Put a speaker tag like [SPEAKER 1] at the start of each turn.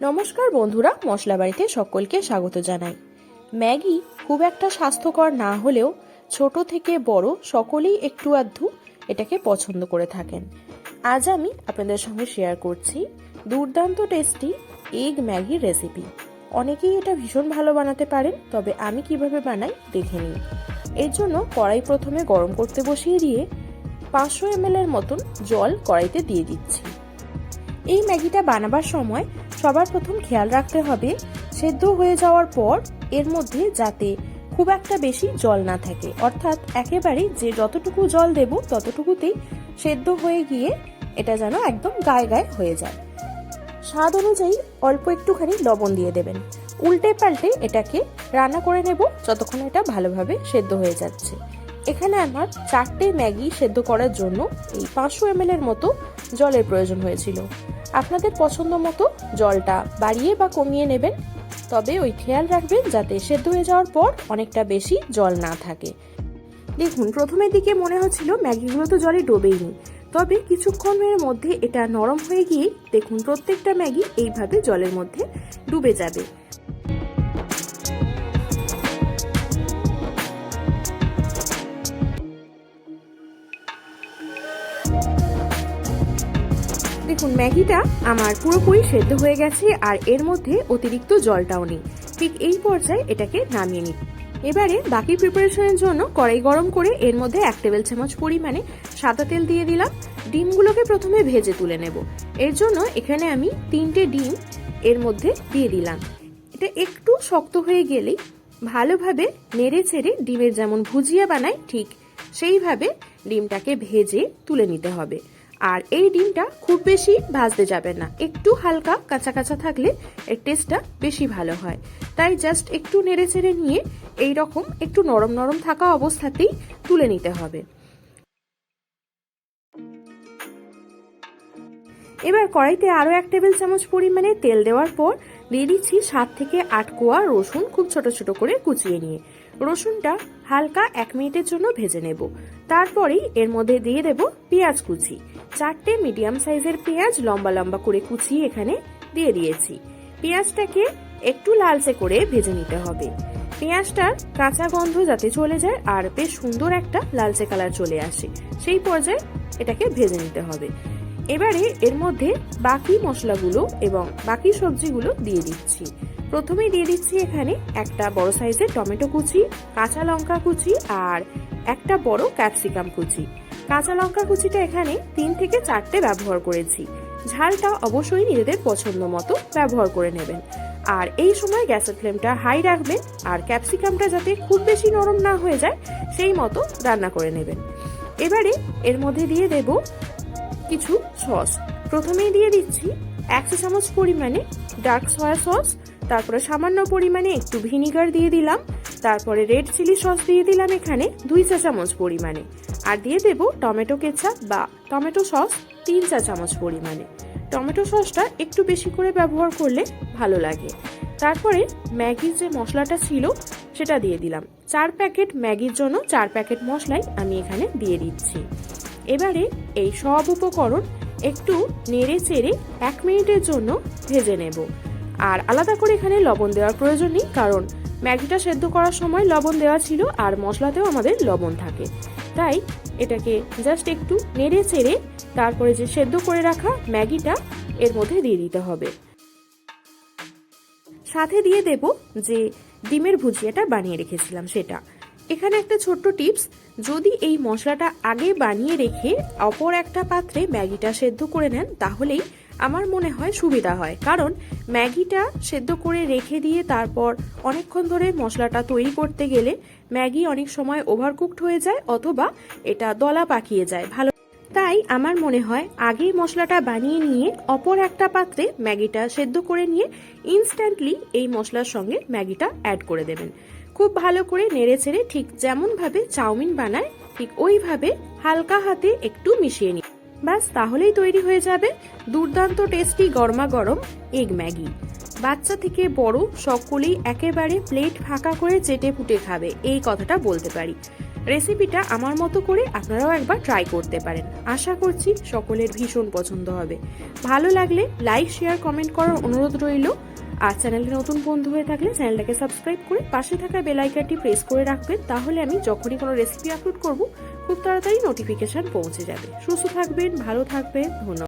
[SPEAKER 1] নমস্কার বন্ধুরা মশলা বাড়িতে সকলকে স্বাগত জানাই। ম্যাগি খুব একটা স্বাস্থ্যকর না হলেও ছোট থেকে বড় সকলেই একটু আধটু এটাকে পছন্দ করে থাকেন। আজ আমি আপনাদের সঙ্গে শেয়ার করছি দুর্দান্ত টেস্টি এগ ম্যাগির রেসিপি অনেকেই এটা ভীষণ ভালো বানাতে পারেন, তবে আমি কীভাবে বানাই দেখে নিই এর জন্য কড়াই প্রথমে গরম করতে বসিয়ে দিয়ে পাঁচশো এম এর মতন জল কড়াইতে দিয়ে দিচ্ছি। এই ম্যাগিটা বানাবার সময় সবার প্রথম খেয়াল রাখতে হবে, সেদ্ধ হয়ে যাওয়ার পর এর মধ্যে যাতে খুব একটা বেশি জল না থাকে। অর্থাৎ একেবারে যে যতটুকু জল দেব ততটুকুতেই সেদ্ধ হয়ে গিয়ে এটা যেন একদম গায়ে গায়ে হয়ে যায়। স্বাদ অনুযায়ী অল্প একটুখানি লবণ দিয়ে দেবেন। উল্টে পাল্টে এটাকে রান্না করে নেব যতক্ষণ এটা ভালোভাবে সেদ্ধ হয়ে যাচ্ছে। এখানে আমার চারটে ম্যাগি সেদ্ধ করার জন্য এই পাঁচশো এম এর মতো জলের প্রয়োজন হয়েছিল। আপনাদের পছন্দ মতো জলটা বাড়িয়ে বা কমিয়ে নেবেন, তবে ওই খেয়াল রাখবেন যাতে সেদ্ধ হয়ে যাওয়ার পর অনেকটা বেশি জল না থাকে। দেখুন প্রথমের দিকে মনে হচ্ছিল ম্যাগিগুলো তো জলে ডোবেইনি, তবে কিছুক্ষণের মধ্যে এটা নরম হয়ে গিয়ে দেখুন প্রত্যেকটা ম্যাগি এইভাবে জলের মধ্যে ডুবে যাবে। দেখুন ম্যাগিটা আমার পুরোপুরি সেদ্ধ হয়ে গেছে আর এর মধ্যে অতিরিক্ত জলটাও নেই। ঠিক এই পর্যায়ে এটাকে নামিয়ে নিই। এবারে বাকি প্রিপারেশনের জন্য কড়াই গরম করে এর মধ্যে এক টেবিল চামচ পরিমাণে সাদা তেল দিয়ে দিলাম। ডিমগুলোকে প্রথমে ভেজে তুলে নেব। এর জন্য এখানে আমি তিনটে ডিম এর মধ্যে দিয়ে দিলাম। এটা একটু শক্ত হয়ে গেলেই ভালোভাবে নেড়ে ছেড়ে ডিমের যেমন ভুজিয়া বানাই, ঠিক সেইভাবে ডিমটাকে ভেজে তুলে নিতে হবে। আর এই ডিমটা খুব বেশি ভাজতে যাবে না। একটু হালকা কাঁচা কাঁচা থাকলে এর টেস্টটা বেশি ভালো হয়। তাই জাস্ট একটু নেড়ে চেড়ে নিয়ে এই রকম একটু নরম নরম থাকা অবস্থাতেই তুলে নিতে হবে। এবার কড়াইতে আরও এক টেবিল চামচ পরিমাণে তেল দেওয়ার পর দিয়ে দিচ্ছি সাত থেকে আট কোয়া রসুন খুব ছোট ছোট করে কুচিয়ে নিয়ে। রসুনটা হালকা এক মিনিটের জন্য ভেজে নেব। তারপরেই এর মধ্যে দিয়ে দেব পেঁয়াজ কুচি। চারটে মিডিয়াম সাইজের পেঁয়াজ লম্বা লম্বা করে কুচিয়ে এখানে দিয়ে দিয়েছি। পেঁয়াজটাকে একটু লালচে করে ভেজে নিতে হবে। পেঁয়াজটার কাঁচা গন্ধ যাতে চলে যায় আর বেশ সুন্দর একটা লালচে কালার চলে আসে, সেই পর্যায়ে এটাকে ভেজে নিতে হবে। এবারে এর মধ্যে বাকি মশলাগুলো এবং বাকি সবজিগুলো দিয়ে দিচ্ছি। প্রথমেই দিয়ে দিচ্ছি এখানে একটা বড় সাইজের টমেটো কুচি, কাঁচা লঙ্কা কুচি আর একটা বড় ক্যাপসিকাম কুচি। কাঁচা লঙ্কা কুচিটা এখানে তিন থেকে চারটে ব্যবহার করেছি। ঝালটা অবশ্যই নিজেদের পছন্দ মতো ব্যবহার করে নেবেন। আর এই সময় গ্যাসের ফ্লেমটা হাই রাখবেন আর ক্যাপসিকামটা যাতে খুব বেশি নরম না হয়ে যায়, সেই মতো রান্না করে নেবেন। এবারে এর মধ্যে দিয়ে দেব কিছু সস। প্রথমেই দিয়ে দিচ্ছি এক চা চামচ পরিমাণে ডার্ক সয়া সস তারপরে সামান্য পরিমাণে একটু ভিনিগার দিয়ে দিলাম, তারপরে রেড চিলি সস দিয়ে দিলাম এখানে দুই চা চামচ পরিমাণে। আর দিয়ে দেব টমেটো কেচাপ বা টমেটো সস তিন চা চামচ পরিমাণে। টমেটো সসটা একটু বেশি করে ব্যবহার করলে ভালো লাগে। তারপরে ম্যাগির যে মশলাটা ছিল, সেটা দিয়ে দিলাম। চার প্যাকেট ম্যাগির জন্য চার প্যাকেট মশলাই আমি এখানে দিয়ে দিচ্ছি। এবারে এই সব উপকরণ একটু নেড়ে চেড়ে এক মিনিটের জন্য ভেজে নেব। আর আলাদা করে এখানে লবণ দেওয়ার প্রয়োজন নেই, কারণ ম্যাগিটা সেদ্ধ করার সময় লবণ দেওয়া ছিল আর মশলাতেও আমাদের লবণ থাকে। তাই এটাকে জাস্ট একটু নেড়ে চেড়ে তারপরে যে সেদ্ধ করে রাখা ম্যাগিটা এর মধ্যে দিয়ে দিতে হবে। সাথে দিয়ে দেব যে ডিমের ভুজিয়াটা বানিয়ে রেখেছিলাম সেটা। এখানে একটা ছোট্ট টিপস, যদি এই মশলাটা আগে বানিয়ে রেখে অপর একটা পাত্রে ম্যাগিটা সেদ্ধ করে নেন, তাহলেই আমার মনে হয় সুবিধা হয়। কারণ ম্যাগিটা সেদ্ধ করে রেখে দিয়ে তারপর অনেকক্ষণ ধরে মশলাটা তৈরি করতে গেলে ম্যাগি অনেক সময় ওভারকুকড হয়ে যায় অথবা এটা দলা পাকিয়ে যায়। ভালো তাই আমার মনে হয় আগে মশলাটা বানিয়ে নিয়ে অপর একটা পাত্রে ম্যাগিটা সেদ্ধ করে নিয়ে ইনস্ট্যান্টলি এই মশলার সঙ্গে ম্যাগিটা অ্যাড করে দেবেন। খুব ভালো করে নেড়ে ছেড়ে ঠিক যেমনভাবে চাউমিন বানায়, ঠিক ওইভাবে হালকা হাতে একটু মিশিয়ে নিই ব্যাস, তাহলেই তৈরি হয়ে যাবে দুর্দান্ত টেস্টি গরমা গরম এগ ম্যাগি। বাচ্চা থেকে বড় সকলেই একেবারে প্লেট ফাঁকা করে চেটে ফুটে খাবে, এই কথাটা বলতে পারি। রেসিপিটা আমার মতো করে আপনারাও একবার ট্রাই করতে পারেন। আশা করছি সকলের ভীষণ পছন্দ হবে। ভালো লাগলে লাইক, শেয়ার, কমেন্ট করার অনুরোধ রইল। আর চ্যানেলে নতুন বন্ধু হয়ে থাকলে চ্যানেলটাকে সাবস্ক্রাইব করে পাশে থাকা বেল আইকনটি প্রেস করে রাখবেন, তাহলে আমি যখনই কোনো রেসিপি আপলোড করব, খুব তাড়াতাড়ি নোটিফিকেশন পৌঁছে যাবে। সুস্থ থাকবেন, ভালো থাকবেন, ধন্যবাদ।